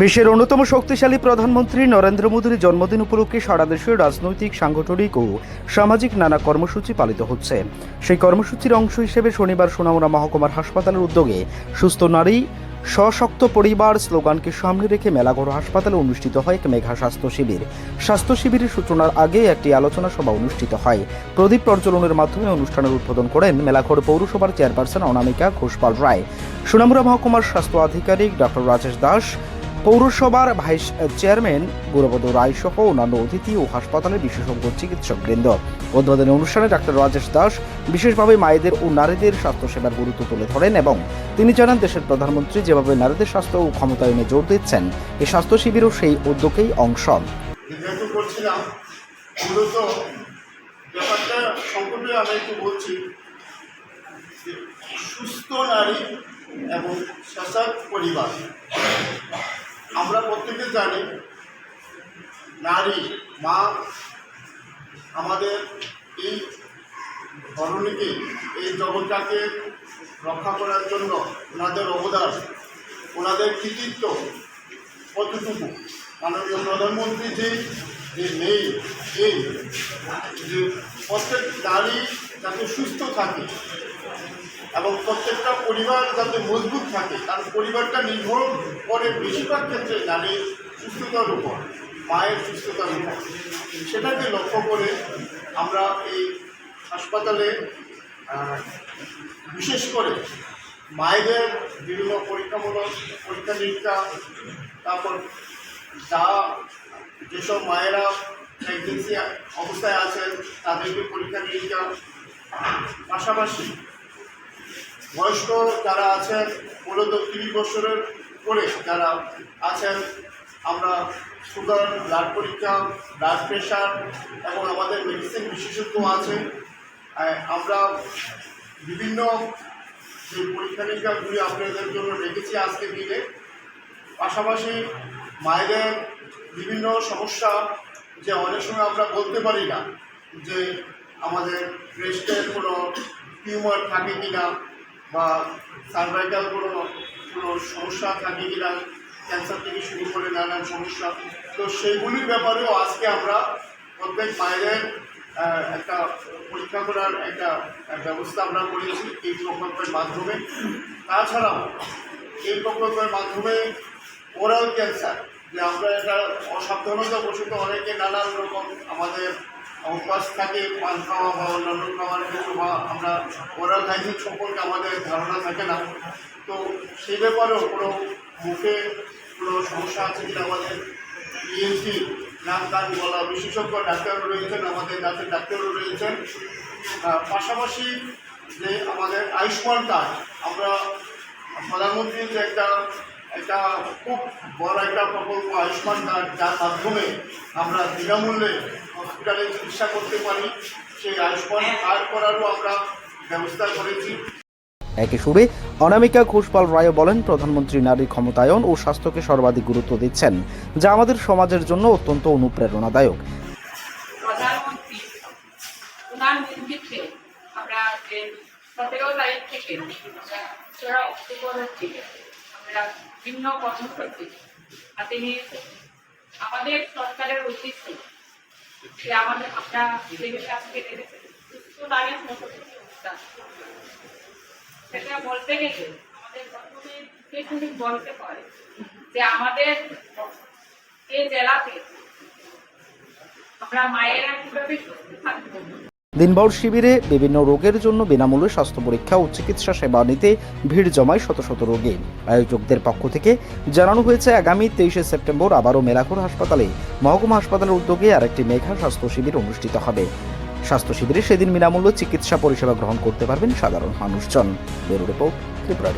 বিশ্বের অন্যতম শক্তিশালী প্রধানমন্ত্রী নরেন্দ্র মোদীর জন্মদিন উপলক্ষে সারা দেশে রাজনৈতিক, সাংগঠনিক ও সামাজিক নানা কর্মসূচি পালিত হচ্ছে। সেই কর্মসূচির অংশ হিসেবে শনিবার সোনামুড়া মহকুমার হাসপাতালের উদ্যোগে সুস্থ নারী, সশক্ত পরিবার স্লোগানকে সামনে রেখে মেলাঘর হাসপাতালে অনুষ্ঠিত হয় এক মেঘা স্বাস্থ্য শিবির। স্বাস্থ্য শিবিরের সূচনার আগে একটি আলোচনা সভা অনুষ্ঠিত হয়। প্রদীপ প্রজ্বলনের মাধ্যমে অনুষ্ঠানের উদ্বোধন করেন মেলাঘর পৌরসভার চেয়ারপারসন অনামিকা ঘোষপাল রায়। সোনামুড়া মহকুমার স্বাস্থ্য আধিকারিক ডক্টর রাজেশ দাস পৌরসভার ভাইস চেয়ারম্যান গৌরবদ রায় সহ অন্যান্য অতিথি ও হাসপাতালের বিশেষজ্ঞ চিকিৎসক চিকিৎসকবৃন্দ। উদ্বোধনী অনুষ্ঠানে ডাক্তার রাজেশ দাস বিশেষভাবে মায়েদের ও নারীদের স্বাস্থ্যসেবার গুরুত্ব তুলে ধরেন এবং তিনি জানান, দেশের প্রধানমন্ত্রী যেভাবে নারীদের স্বাস্থ্য ও ক্ষমতায়নে জোর দিচ্ছেন এই স্বাস্থ্য শিবিরও সেই উদ্যোগেই অংশ। সুস্থ নারী এবং পরিবার আমরা প্রত্যেকে জানি, নারী, মা, আমাদের এই ধরনীকে এই জগৎটাকে রক্ষা করার জন্য ওনাদের অবদান, ওনাদের কৃতিত্ব কতটুকু? মাননীয় প্রধানমন্ত্রী যে যে নেই, এই যে প্রত্যেক নারী যাতে সুস্থ থাকে এবং প্রত্যেকটা পরিবার যাতে মজবুত থাকে কারণ পরিবারটা নির্ভর করে বেশিরভাগ ক্ষেত্রে নারীর সুস্থতার উপর, মায়ের সুস্থতার উপর। সেটাকে লক্ষ্য করে আমরা এই হাসপাতালে বিশেষ করে মায়েদের বিভিন্ন পরীক্ষামূলক পরীক্ষা নিরীক্ষা, তারপর যা যেসব মায়েরা প্রেগনেন্সি অবস্থায় আছেন, তাদেরকে পরীক্ষা নিরীক্ষা। পাশাপাশি বয়স্ক যারা আছেন, মূলত তিরিশ বছরের পরে যারা আছেন, আমরা সুগার, ব্লাড পরীক্ষা, ব্লাড প্রেশার এবং আমাদের মেডিসিন বিশেষজ্ঞ আছে আমরা বিভিন্ন যে পরীক্ষা নিরীক্ষাগুলি আপনাদের জন্য রেখেছি আজকে দিনে। পাশাপাশি মায়েদের বিভিন্ন সমস্যা যে অনেক সময় আমরা বলতে পারি না যে আমাদের ব্রেস্টের কোনো টিউমার থাকে কি না বা সার্ভাইকাল কোনো কোনো সমস্যা থাকে কি না ক্যান্সার থেকে শুরু করে নানান সমস্যা। তো সেইগুলির ব্যাপারেও আজকে আমরা প্রত্যেক আহ, একটা পরীক্ষা করার একটা ব্যবস্থা আমরা করেছি এই প্রকল্পের মাধ্যমে। তাছাড়াও এই প্রকল্পের মাধ্যমে ওরাল ক্যান্সার যে আমরা এটা অসাবধানতা বশত অনেকে নানান রকম আমাদের অভ্যাস থাকে পান খাওয়া বা অন্যান্য খাওয়ার ক্ষেত্রে বা আমরা ওরাল হাইজিন সম্পর্কে আমাদের ধারণা থাকে না। তো সেই ব্যাপারেও কোনো মুখে কোনো সমস্যা আছে কিনা আমাদের? ইএনটি নাক কান গলা বিশেষজ্ঞ ডাক্তারও রয়েছেন, আমাদের দাঁতের ডাক্তারও রয়েছেন। পাশাপাশি যে আমাদের আয়ুষ্মান কার্ড, আমরা প্রধানমন্ত্রীর যে একটা একটা খুব বড় একটা প্রকল্প আয়ুষ্মান কার্ড যার মাধ্যমে আমরা বিনামূল্যে হসপিটালে চিকিৎসা করতে পারি। সেই আয়ুষ্মান কার্ড করারও আমরা ব্যবস্থা করেছি। একই সুরে অনামিকা ঘোষপাল রায় বলেন প্রধানমন্ত্রী নারী ক্ষমতায়ন ও স্বাস্থ্যকে সর্বাধিক গুরুত্ব দিচ্ছেন যা আমাদের সমাজের জন্য অত্যন্ত অনুপ্রেরণাদায়ক। প্রধানমন্ত্রী ওনার নেতৃত্বে আমরা সতেরো তারিখ থেকে ভিন্ন হাতে নিয়েছি আমাদের সরকারের আমাদের আমরা। সেটা বলতে গেলে আমাদের বলতে পারে যে আমাদের এই জেলাতে আমরা মায়েরা কীভাবে সুস্থ থাকব? দিনভর শিবিরে বিভিন্ন রোগের জন্য বিনামূল্যে স্বাস্থ্য পরীক্ষা ও চিকিৎসা সেবা নিতে ভিড় জমায় শত শত রোগী। আয়োজকদের পক্ষ থেকে জানানো হয়েছে, আগামী তেইশে সেপ্টেম্বর আবারও মেলাঘর হাসপাতালে, মহকুমা হাসপাতালের উদ্যোগে আরেকটি মেঘা স্বাস্থ্য শিবির অনুষ্ঠিত হবে। স্বাস্থ্য শিবিরে সেদিন বিনামূল্য চিকিৎসা পরিষেবা গ্রহণ করতে পারবেন সাধারণ মানুষজন। Bureau report, Tripura